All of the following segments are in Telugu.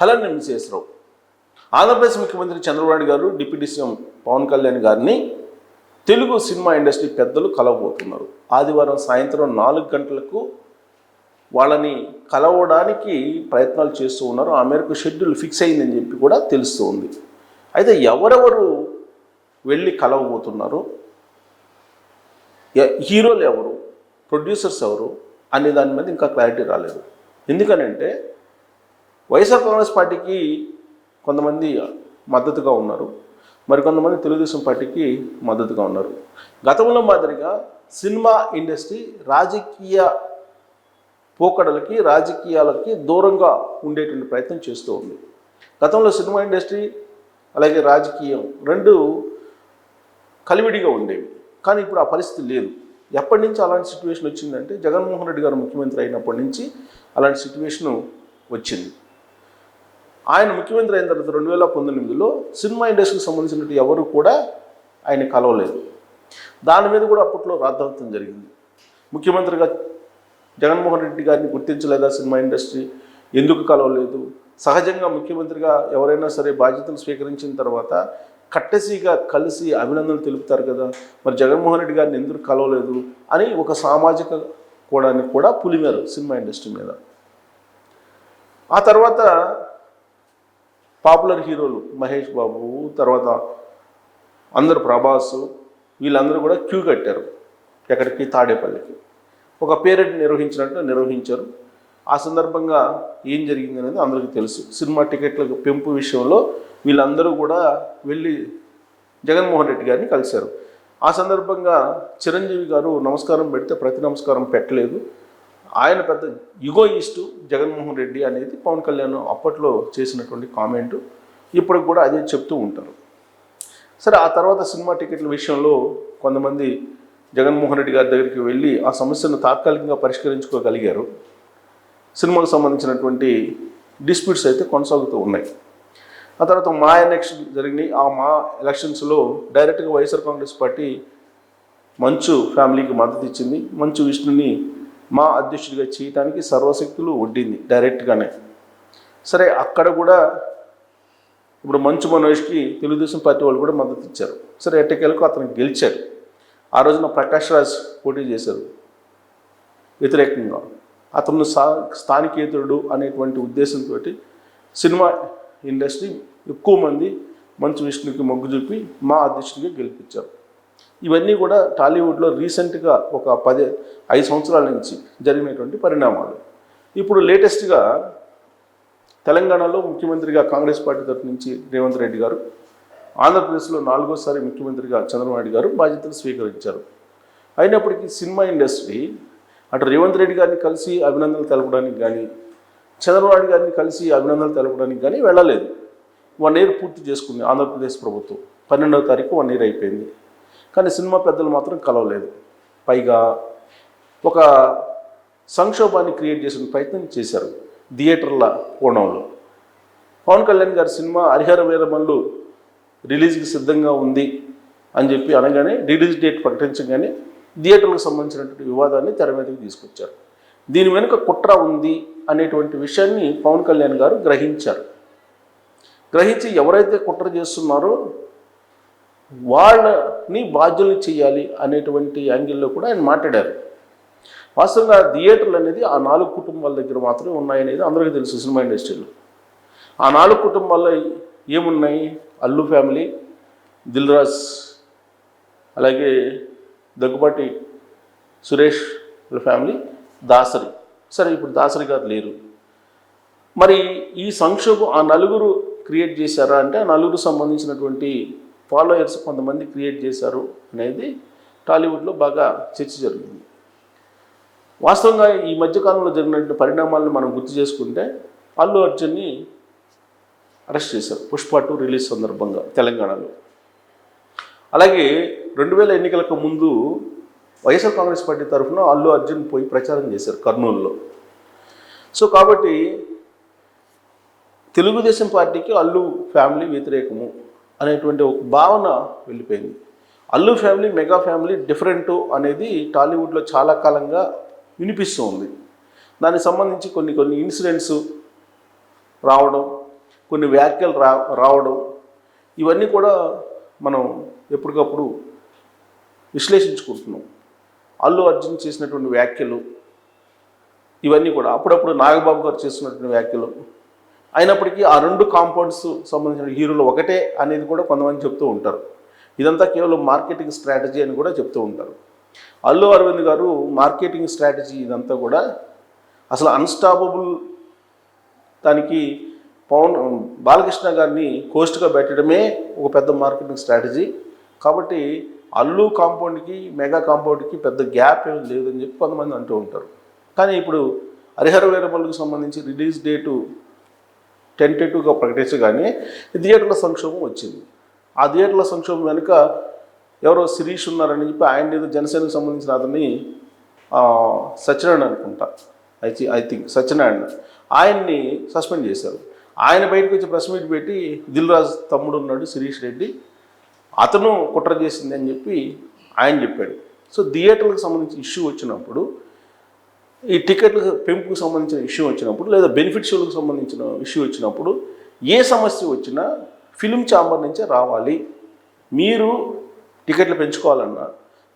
హలో నేను ఆంధ్రప్రదేశ్ ముఖ్యమంత్రి చంద్రబాబు నాయుడు గారు డిప్యూటీ సీఎం పవన్ కళ్యాణ్ గారిని తెలుగు సినిమా ఇండస్ట్రీ పెద్దలు కలవబోతున్నారు. ఆదివారం సాయంత్రం నాలుగు గంటలకు వాళ్ళని కలవడానికి ప్రయత్నాలు చేస్తూ ఉన్నారు. ఆ మేరకు షెడ్యూల్ ఫిక్స్ అయిందని చెప్పి కూడా తెలుస్తూ ఉంది. అయితే ఎవరెవరు వెళ్ళి కలవబోతున్నారు? హీరోలు ఎవరు? ప్రొడ్యూసర్స్ ఎవరు? అనే దాని మీద ఇంకా క్లారిటీ రాలేదు. ఎందుకనంటే వైఎస్ఆర్ కాంగ్రెస్ పార్టీకి కొంతమంది మద్దతుగా ఉన్నారు. మరికొంతమంది తెలుగుదేశం పార్టీకి మద్దతుగా ఉన్నారు. గతంలో మాదిరిగా సినిమా ఇండస్ట్రీ రాజకీయ పోకడలకి రాజకీయాలకి దూరంగా ఉండేటువంటి ప్రయత్నం చేస్తూ ఉంది. గతంలో సినిమా ఇండస్ట్రీ అలాగే రాజకీయం రెండు కలివిడిగా ఉండేవి. కానీ ఇప్పుడు ఆ పరిస్థితి లేదు. ఎప్పటి నుంచి అలాంటి సిచ్యువేషన్ వచ్చిందంటే జగన్మోహన్ రెడ్డి గారు ముఖ్యమంత్రి అయినప్పటి నుంచి అలాంటి సిచ్యువేషను వచ్చింది. ఆయన ముఖ్యమంత్రి అయిన తర్వాత రెండు వేల పంతొమ్మిదిలో సినిమా ఇండస్ట్రీకి సంబంధించినట్టు ఎవరు కూడా ఆయన కలవలేదు. దాని మీద కూడా అప్పట్లో రాద్ధాంతం జరిగింది. ముఖ్యమంత్రిగా జగన్మోహన్ రెడ్డి గారిని గుర్తించలేదా సినిమా ఇండస్ట్రీ? ఎందుకు కలవలేదు? సహజంగా ముఖ్యమంత్రిగా ఎవరైనా సరే బాధ్యతలు స్వీకరించిన తర్వాత కట్టెసిగా కలిసి అభినందనలు తెలుపుతారు కదా మరి జగన్మోహన్ రెడ్డి గారిని ఎందుకు కలవలేదు అని ఒక సామాజిక కోణాన్ని కూడా పులిమారు సినిమా ఇండస్ట్రీ మీద. ఆ తర్వాత పాపులర్ హీరోలు మహేష్ బాబు తర్వాత అందరు ప్రభాస్ వీళ్ళందరూ కూడా క్యూ కట్టారు ఎక్కడికి? తాడేపల్లికి. ఒక పేరెడ్ నిర్వహించినట్టు నిర్వహించారు. ఆ సందర్భంగా ఏం జరిగింది అనేది అందరికీ తెలుసు. సినిమా టికెట్ల పెంపు విషయంలో వీళ్ళందరూ కూడా వెళ్ళి జగన్మోహన్ రెడ్డి గారిని కలిశారు. ఆ సందర్భంగా చిరంజీవి గారు నమస్కారం పెడితే ప్రతి నమస్కారం పెట్టలేదు. ఆయన పెద్ద యుగోయిస్టు జగన్మోహన్ రెడ్డి అనేది పవన్ కళ్యాణ్ అప్పట్లో చేసినటువంటి కామెంటు. ఇప్పటికి కూడా అదే చెప్తూ ఉంటారు. సరే ఆ తర్వాత సినిమా టికెట్ల విషయంలో కొంతమంది జగన్మోహన్ రెడ్డి గారి దగ్గరికి వెళ్ళి ఆ సమస్యను తాత్కాలికంగా పరిష్కరించుకోగలిగారు. సినిమాకు సంబంధించినటువంటి డిస్ప్యూట్స్ అయితే కొనసాగుతూ ఉన్నాయి. ఆ తర్వాత మా ఎలక్షన్ జరిగినాయి. ఆ మా ఎలక్షన్స్లో డైరెక్ట్గా వైఎస్ఆర్ కాంగ్రెస్ పార్టీ మంచు ఫ్యామిలీకి మద్దతు ఇచ్చింది. మంచు విష్ణుని మా అధ్యక్షుడిగా చేయటానికి సర్వశక్తులు వడ్డింది డైరెక్ట్గానే. సరే అక్కడ కూడా ఇప్పుడు మంచు మనోజ్కి తెలుగుదేశం పార్టీ వాళ్ళు కూడా మద్దతు ఇచ్చారు. సరే ఎట్టకేలకు అతను గెలిచారు. ఆ రోజున ప్రకాష్ రాజ్ పోటీ చేశారు. వ్యతిరేకంగా. అతను సా స్థానికేతరుడు అనేటువంటి ఉద్దేశంతో సినిమా ఇండస్ట్రీ ఎక్కువ మంది మంచు విష్ణుకి మొగ్గు చూపి మా అధ్యక్షుడిగా గెలిపించారు. ఇవన్నీ కూడా టాలీవుడ్లో రీసెంట్గా ఒక పది ఐదు సంవత్సరాల నుంచి జరిగినటువంటి పరిణామాలు. ఇప్పుడు లేటెస్ట్గా తెలంగాణలో ముఖ్యమంత్రిగా కాంగ్రెస్ పార్టీ తరఫు నుంచి రేవంత్ రెడ్డి గారు ఆంధ్రప్రదేశ్లో నాలుగోసారి ముఖ్యమంత్రిగా చంద్రబాబు నాయుడు గారు బాధ్యతలు స్వీకరించారు. అయినప్పటికీ సినిమా ఇండస్ట్రీ అటు రేవంత్ రెడ్డి గారిని కలిసి అభినందనలు తెలపడానికి కానీ చంద్రబాబు గారిని కలిసి అభినందనలు తెలపడానికి కానీ వెళ్ళలేదు. వన్ ఇయర్ పూర్తి చేసుకుంది ఆంధ్రప్రదేశ్ ప్రభుత్వం. పన్నెండవ తారీఖు వన్ ఇయర్ అయిపోయింది. కానీ సినిమా పెద్దలు మాత్రం కలవలేదు. పైగా ఒక సంక్షోభాన్ని క్రియేట్ చేసిన ప్రయత్నం చేశారు థియేటర్ల కోణంలో. పవన్ కళ్యాణ్ గారి సినిమా హరిహర వీరమల్లు రిలీజ్కి సిద్ధంగా ఉంది అని చెప్పి అనగానే రిలీజ్ డేట్ ప్రకటించగానే థియేటర్లకు సంబంధించినటువంటి వివాదాన్ని తెర మీదకి తీసుకొచ్చారు. దీని వెనుక కుట్ర ఉంది అనేటువంటి విషయాన్ని పవన్ కళ్యాణ్ గారు గ్రహించారు. గ్రహించి ఎవరైతే కుట్ర చేస్తున్నారో వాళ్ళని బాధ్యుల్ని చేయాలి అనేటువంటి యాంగిల్లో కూడా ఆయన మాట్లాడారు. వాస్తవంగా థియేటర్లు అనేది ఆ నాలుగు కుటుంబాల దగ్గర మాత్రమే ఉన్నాయనేది అందరికీ తెలుసు సినిమా ఇండస్ట్రీలో. ఆ నాలుగు కుటుంబాల్లో ఏమున్నాయి? అల్లు ఫ్యామిలీ దిల్ రాజ్ అలాగే దగ్గుబాటి సురేష్ వాళ్ళ ఫ్యామిలీ దాసరి. సరే ఇప్పుడు దాసరి గారు లేరు. మరి ఈ సంక్షోభం ఆ నలుగురు క్రియేట్ చేశారా? అంటే ఆ నలుగురు సంబంధించినటువంటి ఫాలోయర్స్ కొంతమంది క్రియేట్ చేశారు అనేది టాలీవుడ్లో బాగా చర్చ జరిగింది. వాస్తవంగా ఈ మధ్యకాలంలో జరిగినటువంటి పరిణామాలను మనం గుర్తు చేసుకుంటే అల్లు అర్జున్ని అరెస్ట్ చేశారు పుష్ప టూ రిలీజ్ సందర్భంగా తెలంగాణలో. అలాగే రెండు వేల ఎన్నికలకు ముందు వైఎస్ఆర్ కాంగ్రెస్ పార్టీ తరఫున అల్లు అర్జున్ పోయి ప్రచారం చేశారు కర్నూలులో. సో కాబట్టి తెలుగుదేశం పార్టీకి అల్లు ఫ్యామిలీ వ్యతిరేకము. అనేటువంటి ఒక భావన వెళ్ళిపోయింది. Allu family mega family different అనేది టాలీవుడ్లో చాలా కాలంగా వినిపిస్తూ ఉంది. దానికి సంబంధించి కొన్ని కొన్ని ఇన్సిడెంట్స్ రావడం కొన్ని వ్యాఖ్యలు రా రావడం ఇవన్నీ కూడా మనం ఎప్పటికప్పుడు విశ్లేషించుకుంటున్నాం. అల్లు అర్జున్ చేసినటువంటి వ్యాఖ్యలు ఇవన్నీ కూడా అప్పుడప్పుడు నాగబాబు గారు చేస్తున్నటువంటి వ్యాఖ్యలు అయినప్పటికీ ఆ రెండు కాంపౌండ్స్ సంబంధించిన హీరోలు ఒకటే అనేది కూడా కొంతమంది చెప్తూ ఉంటారు. ఇదంతా కేవలం మార్కెటింగ్ స్ట్రాటజీ అని కూడా చెప్తూ ఉంటారు. అల్లు అరవింద్ గారు మార్కెటింగ్ స్ట్రాటజీ ఇదంతా కూడా అసలు అన్స్టాపబుల్ దానికి పవన్ బాలకృష్ణ గారిని కోస్ట్గా పెట్టడమే ఒక పెద్ద మార్కెటింగ్ స్ట్రాటజీ కాబట్టి అల్లు కాంపౌండ్కి మెగా కాంపౌండ్కి పెద్ద గ్యాప్ ఏం లేదని చెప్పి కొంతమంది అంటూ ఉంటారు. కానీ ఇప్పుడు హరిహర వీరమల్లుకు సంబంధించి రిలీజ్ డేటు టెంటేటివ్గా ప్రకటించగానే థియేటర్ల సంక్షోభం వచ్చింది. ఆ థియేటర్ల సంక్షోభం వెనుక ఎవరో శిరీష్ ఉన్నారని చెప్పి ఆయన ఏదో జనసేనకు సంబంధించిన అతని సత్యనారాయణ అనుకుంటా. I I think Satyanarayana. ఆయన్ని సస్పెండ్ చేశారు. ఆయన బయటకు వచ్చి ప్రెస్ మీట్ పెట్టి దిల్రాజ్ తమ్ముడు ఉన్నాడు శిరీష్ రెడ్డి. అతను కుట్ర చేసింది అని చెప్పి ఆయన చెప్పాడు. సో థియేటర్లకు సంబంధించి ఇష్యూ వచ్చినప్పుడు ఈ టికెట్ల పెంపుకు సంబంధించిన ఇష్యూ వచ్చినప్పుడు లేదా బెనిఫిట్ షోలకు సంబంధించిన ఇష్యూ వచ్చినప్పుడు ఏ సమస్య వచ్చినా ఫిలిం ఛాంబర్ నుంచే రావాలి. మీరు టికెట్లు పెంచుకోవాలన్నా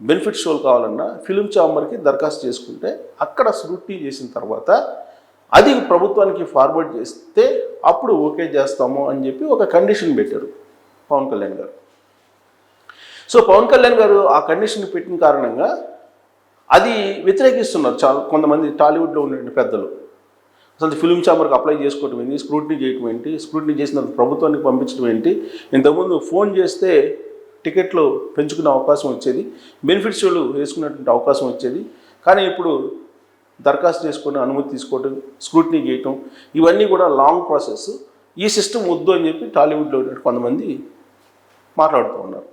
బెనిఫిట్ షోలు కావాలన్నా ఫిలిం ఛాంబర్కి దరఖాస్తు చేసుకుంటే అక్కడ స్క్రూటీ చేసిన తర్వాత అది ప్రభుత్వానికి ఫార్వర్డ్ చేస్తే అప్పుడు ఓకే చేస్తాము అని చెప్పి ఒక కండిషన్ పెట్టారు పవన్ కళ్యాణ్ గారు. సో పవన్ కళ్యాణ్ గారు ఆ కండిషన్ పెట్టిన కారణంగా అది వ్యతిరేకిస్తున్నారు చాలా కొంతమంది టాలీవుడ్లో ఉన్న పెద్దలు. అసలు ఫిల్మ్ ఛాంబర్కి అప్లై చేసుకోవటం ఏంటి? స్క్రూటినీ చేయటం ఏంటి? స్క్రూటినీ చేసిన ప్రభుత్వానికి పంపించడం ఏంటి? ఇంతకుముందు ఫోన్ చేస్తే టికెట్లు పెంచుకునే అవకాశం వచ్చేది బెనిఫిట్ షోలు వేసుకునేటువంటి అవకాశం వచ్చేది. కానీ ఇప్పుడు దరఖాస్తు చేసుకొని అనుమతి తీసుకోవటం స్క్రూటినీ చేయటం ఇవన్నీ కూడా లాంగ్ ప్రాసెస్. ఈ సిస్టమ్ వద్దు అని చెప్పి టాలీవుడ్లో కొంతమంది మాట్లాడుతూ ఉన్నారు.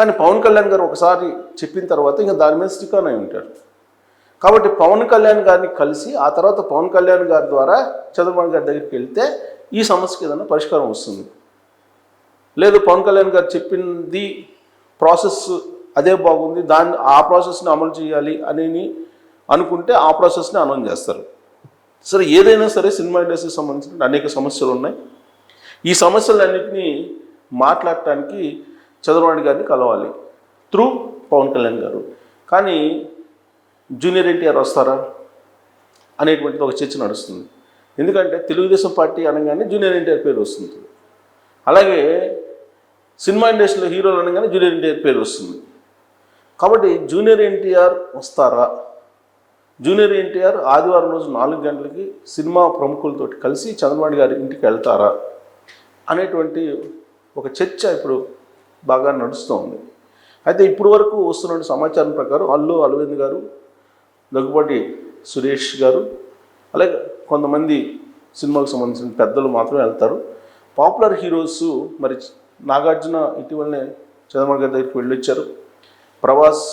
కానీ పవన్ కళ్యాణ్ గారు ఒకసారి చెప్పిన తర్వాత ఇంకా దాని మీద స్టిక్ అయి ఉంటారు కాబట్టి పవన్ కళ్యాణ్ గారిని కలిసి ఆ తర్వాత పవన్ కళ్యాణ్ గారి ద్వారా చంద్రబాబు గారి దగ్గరికి వెళ్తే ఈ సమస్యకి ఏదైనా పరిష్కారం వస్తుంది. లేదు పవన్ కళ్యాణ్ గారు చెప్పింది ప్రాసెస్ అదే బాగుంది దాన్ని ఆ ప్రాసెస్ని అమలు చేయాలి అని అనుకుంటే ఆ ప్రాసెస్ని అమలు చేస్తారు. సరే ఏదైనా సరే సినిమా ఇండస్ట్రీకి సంబంధించిన అనేక సమస్యలు ఉన్నాయి. ఈ సమస్యలన్నింటినీ మాట్లాడటానికి చంద్రబాబు గారిని కలవాలి త్రూ పవన్ కళ్యాణ్ గారు. కానీ జూనియర్ ఎన్టీఆర్ వస్తారా అనేటువంటిది ఒక చర్చ నడుస్తుంది. ఎందుకంటే తెలుగుదేశం పార్టీ అనగానే జూనియర్ ఎన్టీఆర్ పేరు వస్తుంది. అలాగే సినిమా ఇండస్ట్రీలో హీరోలు అనగానే జూనియర్ ఎన్టీఆర్ పేరు వస్తుంది. కాబట్టి జూనియర్ ఎన్టీఆర్ వస్తారా? జూనియర్ ఎన్టీఆర్ ఆదివారం రోజు నాలుగు గంటలకి సినిమా ప్రముఖులతో కలిసి చంద్రబాబు గారి ఇంటికి వెళ్తారా అనేటువంటి ఒక చర్చ ఇప్పుడు బాగా నడుస్తూ ఉంది అయితే ఇప్పుడు వరకు వస్తున్న సమాచారం ప్రకారం అల్లు అరవింద్ గారు దగ్గుబాటి సురేష్ గారు అలాగే కొంతమంది సినిమాకు సంబంధించిన పెద్దలు మాత్రమే వెళ్తారు. పాపులర్ హీరోస్ మరి నాగార్జున ఇటీవలనే చంద్రబాబు గారి దగ్గరికి వెళ్ళొచ్చారు. ప్రభాస్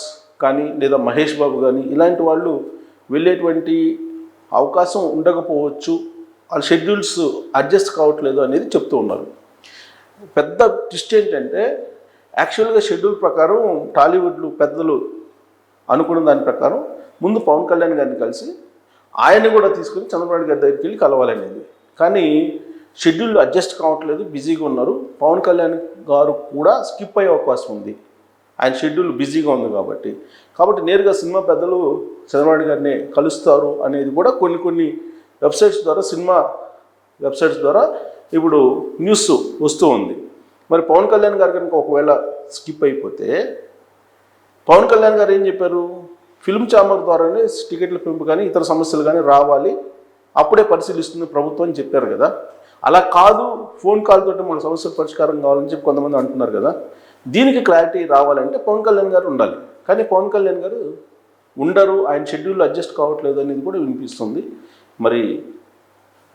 కానీ లేదా మహేష్ బాబు కానీ ఇలాంటి వాళ్ళు వెళ్ళేటువంటి అవకాశం ఉండకపోవచ్చు. వాళ్ళ షెడ్యూల్స్ అడ్జస్ట్ కావట్లేదు అనేది చెప్తూ ఉన్నారు. పెద్ద ట్విస్ట్ ఏంటంటే యాక్చువల్గా షెడ్యూల్ ప్రకారం టాలీవుడ్లు పెద్దలు అనుకున్న దాని ప్రకారం ముందు పవన్ కళ్యాణ్ గారిని కలిసి ఆయన్ని కూడా తీసుకుని చంద్రబాబు గారి దగ్గరికి వెళ్ళి కలవాలనేది. కానీ షెడ్యూల్ అడ్జస్ట్ కావట్లేదు బిజీగా ఉన్నారు. పవన్ కళ్యాణ్ గారు కూడా స్కిప్ అయ్యే అవకాశం ఉంది. ఆయన షెడ్యూల్ బిజీగా ఉంది కాబట్టి. కాబట్టి నేరుగా సినిమా పెద్దలు చంద్రబాబు గారిని కలుస్తారు అనేది కూడా కొన్ని కొన్ని వెబ్సైట్స్ ద్వారా సినిమా వెబ్సైట్స్ ద్వారా ఇప్పుడు న్యూస్ వస్తూ ఉంది. మరి పవన్ కళ్యాణ్ గారు కనుక ఒకవేళ స్కిప్ అయిపోతే పవన్ కళ్యాణ్ గారు ఏం చెప్పారు? ఫిల్మ్ ఛాంబర్ ద్వారానే టికెట్ల పెంపు కానీ ఇతర సమస్యలు కానీ రావాలి. అప్పుడే పరిశీలిస్తుంది ప్రభుత్వం అని చెప్పారు కదా. అలా కాదు ఫోన్ కాల్ తోటి మన సమస్య పరిష్కారం కావాలని చెప్పి కొంతమంది అంటున్నారు కదా. దీనికి క్లారిటీ రావాలంటే పవన్ కళ్యాణ్ గారు ఉండాలి. కానీ పవన్ కళ్యాణ్ గారు ఉండరు ఆయన షెడ్యూల్ అడ్జస్ట్ కావట్లేదు అనేది కూడా వినిపిస్తుంది. మరి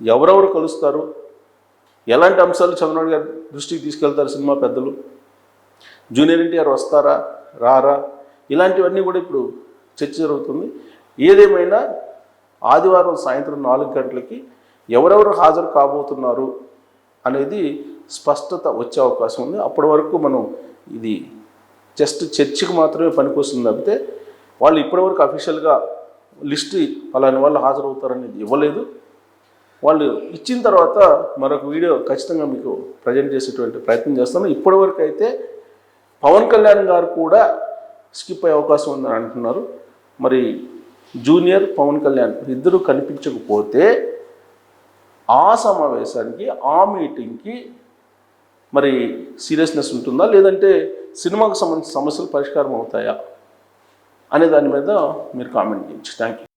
ఎవరెవరు కలుస్తారు? ఎలాంటి అంశాలు చంద్రబాబు గారి దృష్టికి తీసుకెళ్తారు సినిమా పెద్దలు? జూనియర్ ఎన్టీఆర్ వస్తారా? రారా? ఇలాంటివన్నీ కూడా ఇప్పుడు చర్చ జరుగుతుంది. ఏదేమైనా ఆదివారం సాయంత్రం నాలుగు గంటలకి ఎవరెవరు హాజరు కాబోతున్నారు అనేది స్పష్టత వచ్చే అవకాశం ఉంది. అప్పటి వరకు మనం ఇది జస్ట్ చర్చికి మాత్రమే పనికొస్తుంది తప్పితే వాళ్ళు ఇప్పటివరకు అఫీషియల్గా లిస్ట్ పలాని వాళ్ళు హాజరవుతారనేది ఇవ్వలేదు. వాళ్ళు ఇచ్చిన తర్వాత మరొక వీడియో ఖచ్చితంగా మీకు ప్రజెంట్ చేసేటువంటి ప్రయత్నం చేస్తాను. ఇప్పటివరకు అయితే పవన్ కళ్యాణ్ గారు కూడా స్కిప్ అయ్యే అవకాశం ఉందని అంటున్నారు. మరి జూనియర్ పవన్ కళ్యాణ్ ఇద్దరు కనిపించకపోతే ఆ సమావేశానికి ఆ మీటింగ్కి మరి సీరియస్నెస్ ఉంటుందా? లేదంటే సినిమాకు సంబంధించిన సమస్యలు పరిష్కారం అవుతాయా? అనే దాని మీద మీరు కామెంట్ చేయొచ్చు థ్యాంక్ యూ